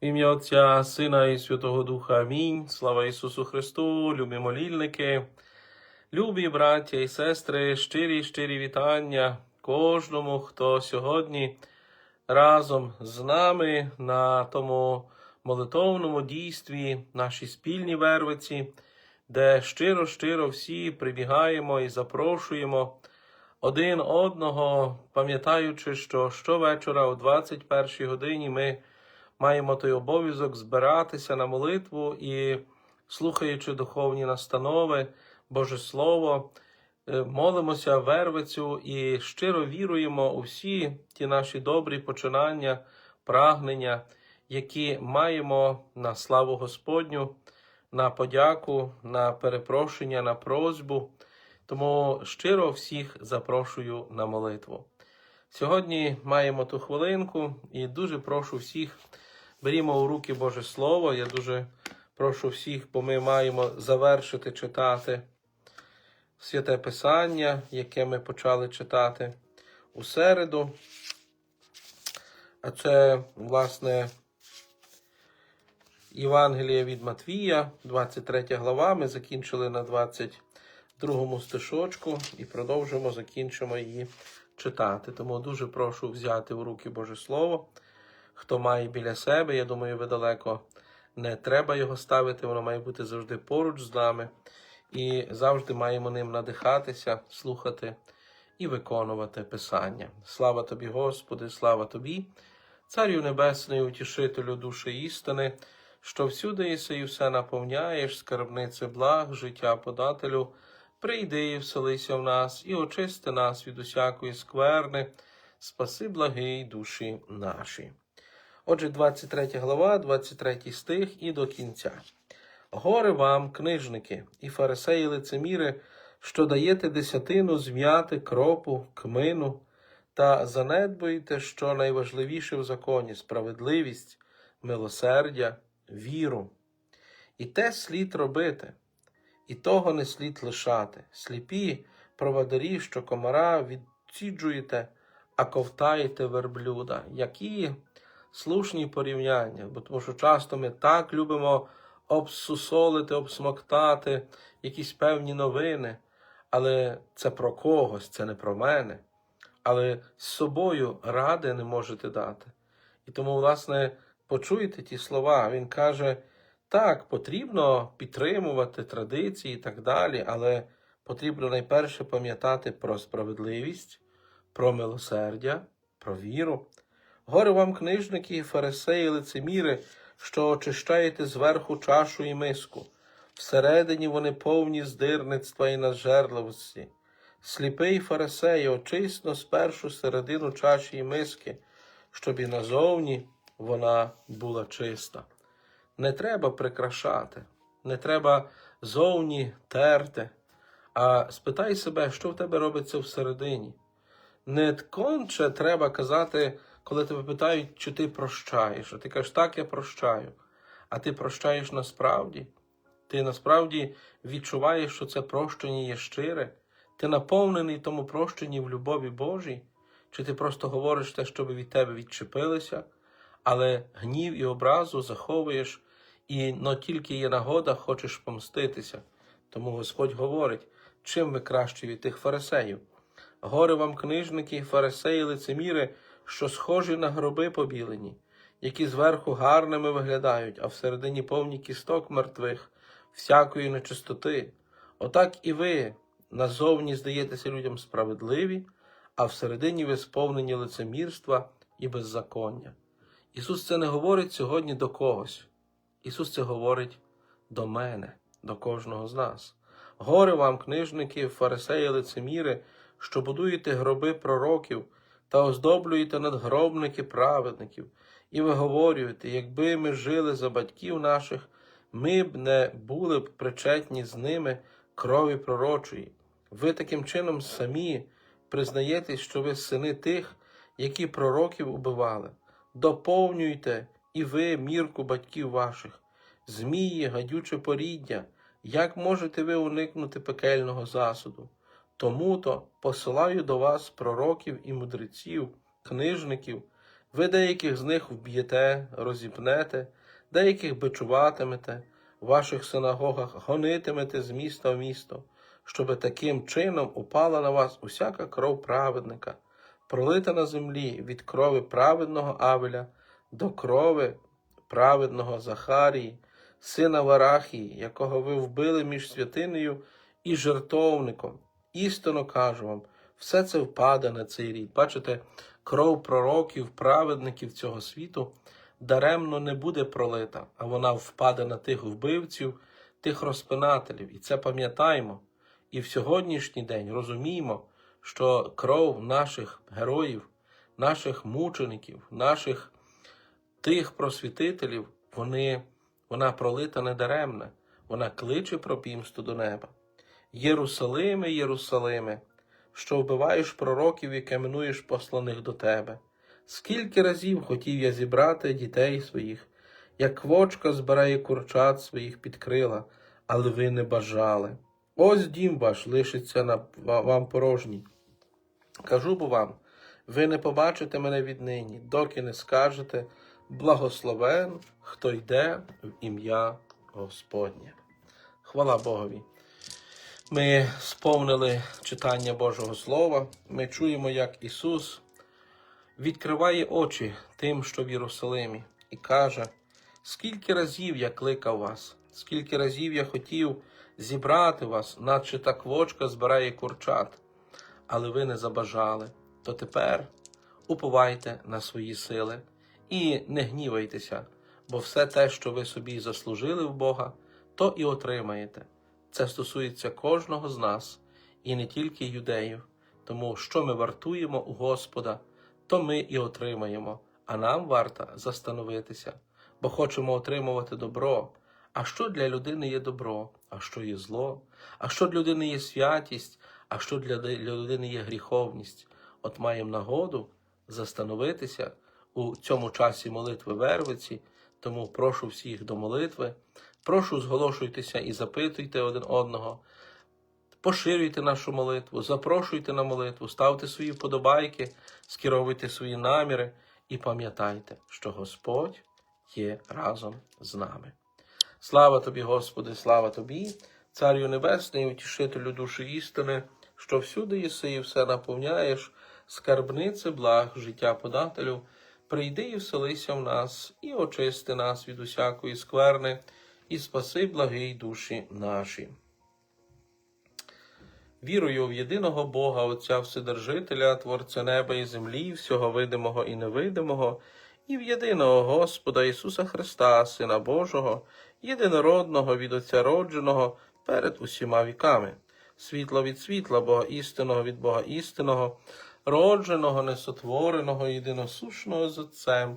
Ім'я Отця, Сина і Святого Духа. Амінь. Слава Ісусу Христу, любі молільники, любі браття і сестри, щирі, щирі вітання кожному, хто сьогодні разом з нами на тому молитовному дійстві, нашій спільній вервиці, де щиро-щиро всі прибігаємо і запрошуємо один одного, пам'ятаючи, що щовечора о 21 годині ми маємо той обов'язок збиратися на молитву і, слухаючи духовні настанови, Боже Слово, е, молимося вервицю і щиро віруємо у всі ті наші добрі починання, прагнення, які маємо на славу Господню, на подяку, на перепрошення, на просьбу. Тому щиро всіх запрошую на молитву. Сьогодні маємо ту хвилинку і дуже прошу всіх, берімо у руки Боже Слово. Я дуже прошу всіх, бо ми маємо завершити читати святе Писання, яке ми почали читати у середу. А це, власне, Євангеліє від Матвія, 23 глава. Ми закінчили на 22 стишочку і продовжимо, закінчимо її читати. Тому дуже прошу взяти в руки Боже Слово. Хто має біля себе, я думаю, ви далеко не треба його ставити, воно має бути завжди поруч з нами. І завжди маємо ним надихатися, слухати і виконувати Писання. Слава тобі, Господи, слава тобі, Царю Небесний, утішителю душі істини, що всюди єси і все наповняєш, скарбнице благ, життя подателю. Прийди і вселися в нас, і очисти нас від усякої скверни, спаси благий душі наші. Отже, 23 глава, 23 стих і до кінця. Горе вам, книжники, і фарисеї лицеміри, що даєте десятину зм'яти кропу, кмину, та занедбуєте, що найважливіше в законі справедливість, милосердя, віру. І те слід робити, і того не слід лишати. Сліпі проводарі, що комара відсіджуєте, а ковтаєте верблюда. Які слушні порівняння, бо тому що часто ми так любимо обсусолити, обсмоктати якісь певні новини, але це про когось, це не про мене. Але з собою ради не можете дати. І тому, власне, почуєте ті слова. Він каже: так, потрібно підтримувати традиції і так далі, але потрібно найперше пам'ятати про справедливість, про милосердя, про віру. Горе вам, книжники, фарисеї, лицеміри, що очищаєте зверху чашу і миску. Всередині вони повні здирництва і нажерливості. Сліпий фарисей, очисно спершу середину чаші і миски, щоб і назовні вона була чиста. Не треба прикрашати, не треба зовні терти, а спитай себе, що в тебе робиться всередині. Не конче треба казати, коли тебе питають, чи ти прощаєш. А ти кажеш, так, я прощаю. А ти прощаєш насправді. Ти насправді відчуваєш, що це прощення є щире. Ти наповнений тому прощенні в любові Божій, чи ти просто говориш те, щоб від тебе відчепилися, але гнів і образу заховуєш, і но тільки є нагода, хочеш помститися. Тому Господь говорить, чим ви краще від тих фарисеїв. Горе вам, книжники, фарисеї, лицеміри, що схожі на гроби побілені, які зверху гарними виглядають, а всередині повні кісток мертвих, всякої нечистоти. Отак і ви назовні здаєтеся людям справедливі, а всередині ви сповнені лицемірства і беззаконня. Ісус це не говорить сьогодні до когось. Ісус це говорить до мене, до кожного з нас. Горе вам, книжники, фарисеї, лицеміри, що будуєте гроби пророків та оздоблюєте надгробники праведників, і виговорюєте, якби ми жили за батьків наших, ми б не були б причетні з ними крові пророчої. Ви таким чином самі признаєтесь, що ви сини тих, які пророків убивали. Доповнюйте і ви мірку батьків ваших, змії, гадюче поріддя, як можете ви уникнути пекельного засуду? Тому то посилаю до вас пророків і мудреців, книжників, Ви деяких з них вб'єте, розіпнете, деяких бичуватимете, в ваших синагогах гонитимете з міста в місто, щоби таким чином упала на вас усяка кров праведника, пролита на землі від крови праведного Авеля до крови праведного Захарії, сина Варахії, якого ви вбили між святинею і жертовником. Істинно кажу вам, все це впаде на цей рід. Бачите, кров пророків, праведників цього світу даремно не буде пролита, а вона впаде на тих вбивців, тих розпинателів. І це пам'ятаємо. І в сьогоднішній день розуміємо, що кров наших героїв, наших мучеників, наших тих просвітителів, вони, вона пролита недаремна, вона кличе про пімсту до неба. Єрусалиме, Єрусалиме, що вбиваєш пророків і каменуєш посланих до тебе. Скільки разів хотів я зібрати дітей своїх, як квочка збирає курчат своїх під крила, але ви не бажали. Ось дім ваш лишиться на вам порожній. Кажу бо вам, ви не побачите мене віднині, доки не скажете благословен, хто йде в ім'я Господнє. Хвала Богові. Ми сповнили читання Божого Слова. Ми чуємо, як Ісус відкриває очі тим, що в Єрусалимі, і каже: скільки разів я кликав вас, скільки разів я хотів зібрати вас, наче та квочка збирає курчат, але ви не забажали. То тепер уповайте на свої сили і не гнівайтеся, бо все те, що ви собі заслужили в Бога, то і отримаєте. Це стосується кожного з нас, і не тільки юдеїв. Тому що ми вартуємо у Господа, то ми і отримаємо, а нам варто застановитися, бо хочемо отримувати добро. А що для людини є добро, а що є зло, а що для людини є святість, а що для людини є гріховність? От маємо нагоду застановитися у цьому часі молитви Вервиці, тому прошу всіх до молитви. Прошу, зголошуйтеся і запитуйте один одного, поширюйте нашу молитву, запрошуйте на молитву, ставте свої вподобайки, скеровуйте свої наміри і пам'ятайте, що Господь є разом з нами. Слава тобі, Господи, слава тобі, Царю Небесний, утішителю душі істини, що всюди єси і все наповняєш, скарбнице благ, життя подателю, прийди і вселися в нас, і очисти нас від усякої скверни і спаси благий душі наші. Вірую в єдиного Бога, Отця Вседержителя, Творця неба і землі, всього видимого і невидимого, і в єдиного Господа Ісуса Христа, Сина Божого, єдинородного від Отця родженого перед усіма віками, світло від світла, Бога істинного від Бога істинного, родженого, несотвореного, єдиносушного з Отцем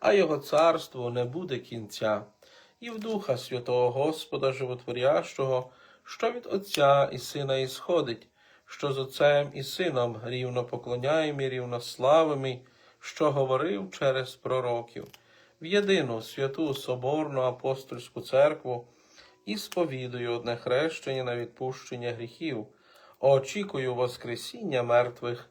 а його царству не буде кінця, і в Духа Святого Господа Животворящого, що від Отця і Сина ісходить, що з Отцем і Сином рівно поклоняємо і рівно славимо, що говорив через пророків, в єдину святу Соборну апостольську церкву і сповідую одне хрещення на відпущення гріхів, очікую Воскресіння мертвих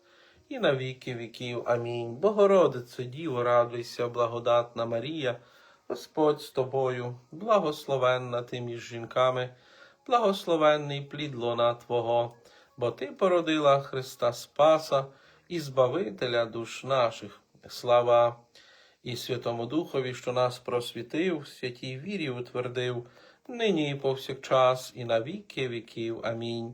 і на віки віків. Амінь. Богородице, Діво, радуйся, благодатна Марія, Господь з тобою, благословенна ти між жінками, благословенний плід лона Твого, бо Ти породила Христа Спаса і Збавителя душ наших. Слава і Святому Духові, що нас просвітив, в святій вірі утвердив, нині і повсякчас, і на віки віків. Амінь.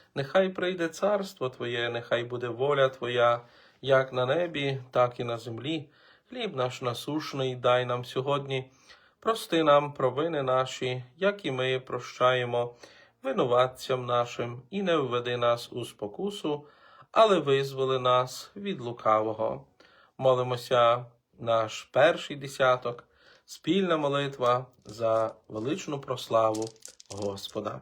нехай прийде царство Твоє, нехай буде воля Твоя, як на небі, так і на землі. Хліб наш насушний дай нам сьогодні. Прости нам провини наші, як і ми прощаємо винуватцям нашим, і не введи нас у спокусу, але визволи нас від лукавого. Молимося наш перший десяток, спільна молитва за величну прославу Господа.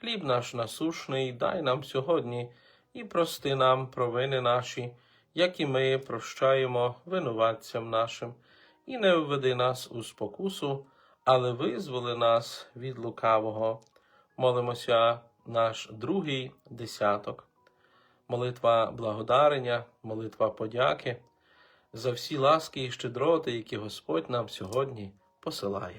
Хліб наш насушний дай нам сьогодні і прости нам провини наші, як і ми прощаємо винуватцям нашим, і не введи нас у спокусу, але визволи нас від лукавого. Молимося наш другий десяток. Молитва благодарення, молитва подяки за всі ласки і щедроти, які Господь нам сьогодні посилає.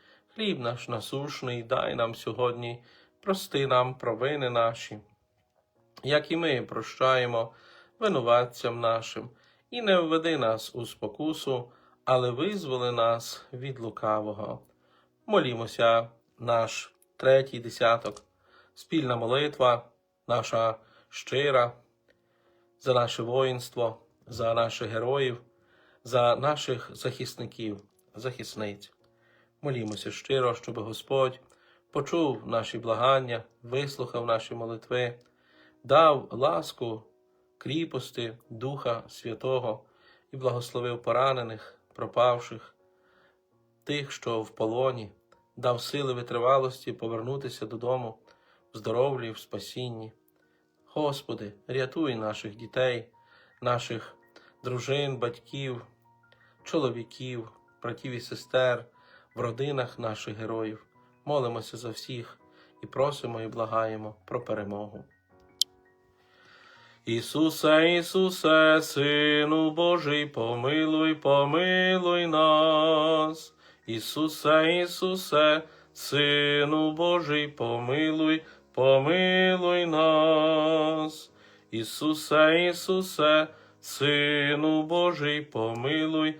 Хліб наш насушний, дай нам сьогодні, прости нам провини наші, як і ми прощаємо винуватцям нашим, і не введи нас у спокусу, але визволи нас від лукавого. Молімося, наш третій десяток, спільна молитва, наша щира, за наше воїнство, за наших героїв, за наших захисників, захисниць. Молімося щиро, щоб Господь почув наші благання, вислухав наші молитви, дав ласку, кріпости Духа Святого і благословив поранених, пропавших, тих, що в полоні, дав сили витривалості повернутися додому в здоров'ї, в спасінні. Господи, рятуй наших дітей, наших дружин, батьків, чоловіків, братів і сестер в родинах наших героїв. Молимося за всіх і просимо і благаємо про перемогу. Ісусе, Ісусе, Сину Божий, помилуй, помилуй нас. Ісусе, Ісусе, Сину Божий, помилуй, помилуй нас. Ісусе, Ісусе, Сину Божий, помилуй,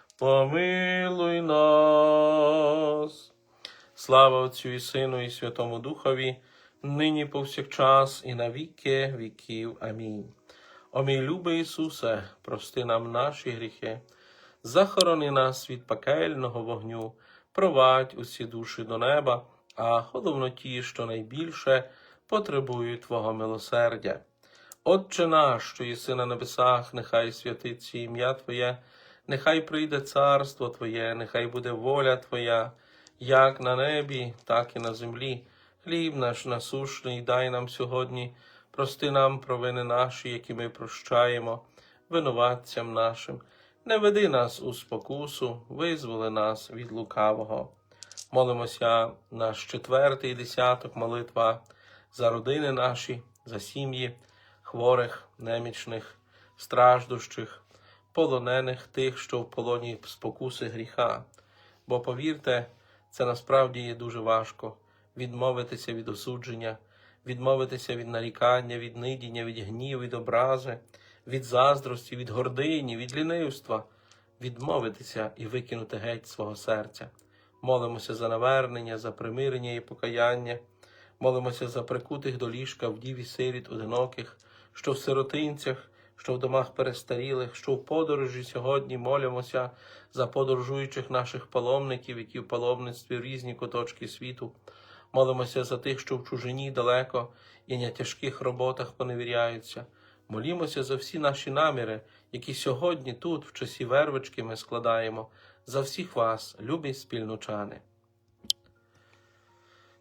помилуй нас. Слава Отцю і Сину, і Святому Духові, нині повсякчас, і на віки віків. Амінь. О мій любий Ісусе, прости нам наші гріхи, захорони нас від пекельного вогню, провадь усі душі до неба, а головно ті, що найбільше потребують Твого милосердя. Отче наш, що єси на небесах, нехай святиться ім'я Твоє, нехай прийде царство Твоє, нехай буде воля Твоя, як на небі, так і на землі. Хліб наш насушний дай нам сьогодні, прости нам провини наші, які ми прощаємо, винуватцям нашим. Не веди нас у спокусу, визволи нас від лукавого. Молимося наш четвертий десяток молитва за родини наші, за сім'ї хворих, немічних, страждущих, полонених тих, що в полоні спокуси гріха. Бо повірте, це насправді є дуже важко відмовитися від осудження, відмовитися від нарікання, від нидіння, від гніву, від образи, від заздрості, від гордині, від лінивства, відмовитися і викинути геть свого серця. Молимося за навернення, за примирення і покаяння. Молимося за прикутих до ліжка вдів і сиріт одиноких, що в сиротинцях, що в домах перестарілих, що в подорожі сьогодні молимося за подорожуючих наших паломників, які в паломництві в різні куточки світу. Молимося за тих, що в чужині далеко і на тяжких роботах поневіряються. Молімося за всі наші наміри, які сьогодні тут, в часі вервички, ми складаємо, за всіх вас, любі спільночани.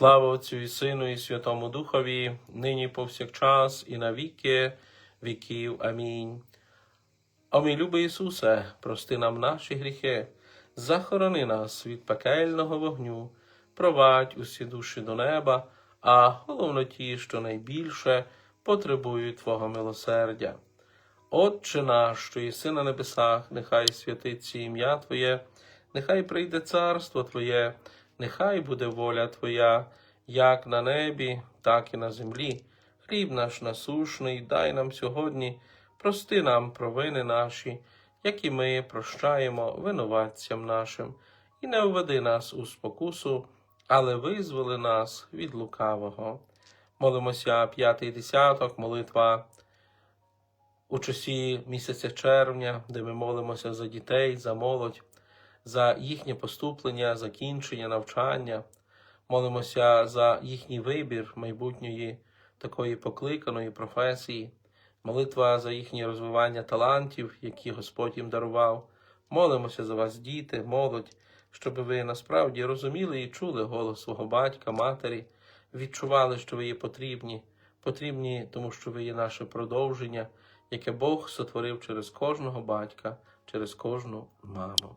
Слава Отцю і Сину, і Святому Духові, нині повсякчас, і на віки віків. Амінь. О мій любий Ісусе, прости нам наші гріхи, захорони нас від пекельного вогню, провадь усі душі до неба, а головно ті, що найбільше потребують Твого милосердя. Отче наш, що єси на небесах, нехай святиться ім'я Твоє, нехай прийде царство Твоє, нехай буде воля Твоя, як на небі, так і на землі. Хліб наш насушний, дай нам сьогодні, прости нам провини наші, як і ми прощаємо винуватцям нашим, і не введи нас у спокусу, але визволи нас від лукавого. Молимося п'ятий десяток, молитва у часі місяця червня, де ми молимося за дітей, за молодь, за їхнє поступлення, закінчення, навчання, молимося за їхній вибір майбутньої такої покликаної професії, молитва за їхнє розвивання талантів, які Господь їм дарував. Молимося за вас, діти, молодь, щоб ви насправді розуміли і чули голос свого батька, матері, відчували, що ви є потрібні, потрібні, тому що ви є наше продовження, яке Бог сотворив через кожного батька, через кожну маму.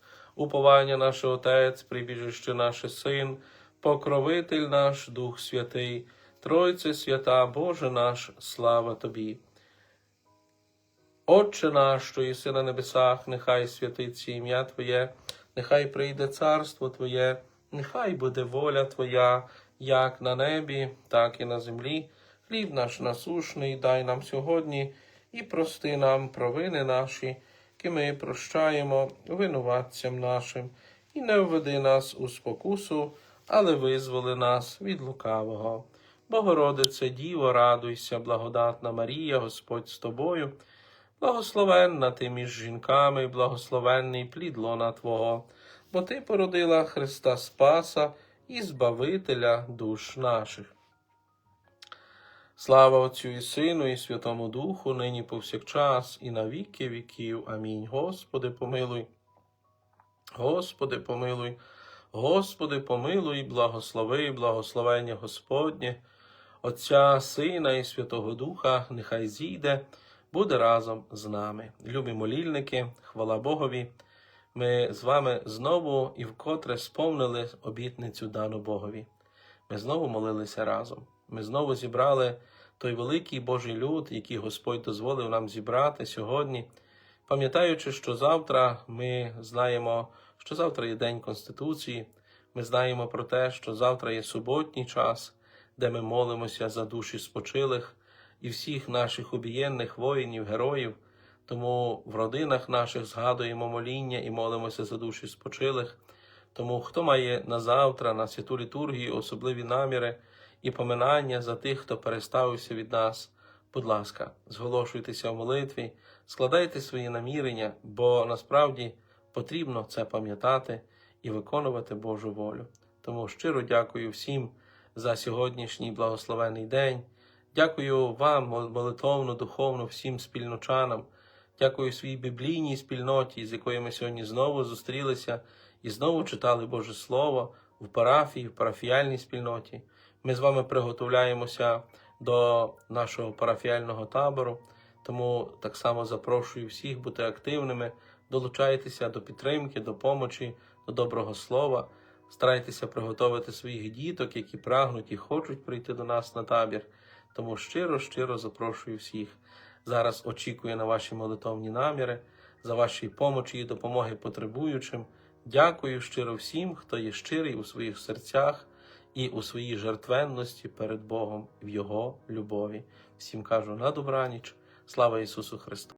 Уповання наше Отець, прибіжище наше Син, покровитель наш Дух Святий, Тройце свята, Боже наш, слава Тобі. Отче наш, що єси на небесах, нехай святиться ім'я Твоє, нехай прийде царство Твоє, нехай буде воля Твоя, як на небі, так і на землі. Хліб наш насушний, дай нам сьогодні і прости нам провини наші, які ми прощаємо винуватцям нашим, і не введи нас у спокусу, але визволи нас від лукавого. Богородице, Діво, радуйся, благодатна Марія, Господь з тобою. Благословенна ти між жінками, благословенний плід лона Твого, бо Ти породила Христа Спаса і Збавителя душ наших. Слава Отцю і Сину, і Святому Духу, нині повсякчас, і на віки віків. Амінь. Господи, помилуй. Господи, помилуй. Господи, помилуй, благослови, благословення Господнє, Отця, Сина і Святого Духа, нехай зійде, буде разом з нами. Любі молільники, хвала Богові. Ми з вами знову і вкотре сповнили обітницю дану Богові. Ми знову молилися разом. Ми знову зібрали той великий Божий люд, який Господь дозволив нам зібрати сьогодні, пам'ятаючи, що завтра ми знаємо, що завтра є День Конституції, ми знаємо про те, що завтра є суботній час, де ми молимося за душі спочилих і всіх наших убієнних воїнів, героїв. Тому в родинах наших згадуємо моління і молимося за душі спочилих. Тому хто має на завтра, на святу літургію особливі наміри і поминання за тих, хто переставився від нас, будь ласка, зголошуйтеся в молитві, складайте свої намірення, бо насправді потрібно це пам'ятати і виконувати Божу волю. Тому щиро дякую всім за сьогоднішній благословений день. Дякую вам, молитовно, духовно, всім спільночанам. Дякую своїй біблійній спільноті, з якою ми сьогодні знову зустрілися і знову читали Боже Слово в парафії, в парафіяльній спільноті. Ми з вами приготовляємося до нашого парафіяльного табору, тому так само запрошую всіх бути активними, долучайтеся до підтримки, до помочі, до доброго слова. Старайтеся приготувати своїх діток, які прагнуть і хочуть прийти до нас на табір. Тому щиро, щиро запрошую всіх. Зараз очікую на ваші молитовні наміри, за ваші помочі і допомоги потребуючим. Дякую щиро всім, хто є щирий у своїх серцях і у своїй жертвенності перед Богом в Його любові. Всім кажу на добраніч. Слава Ісусу Христу!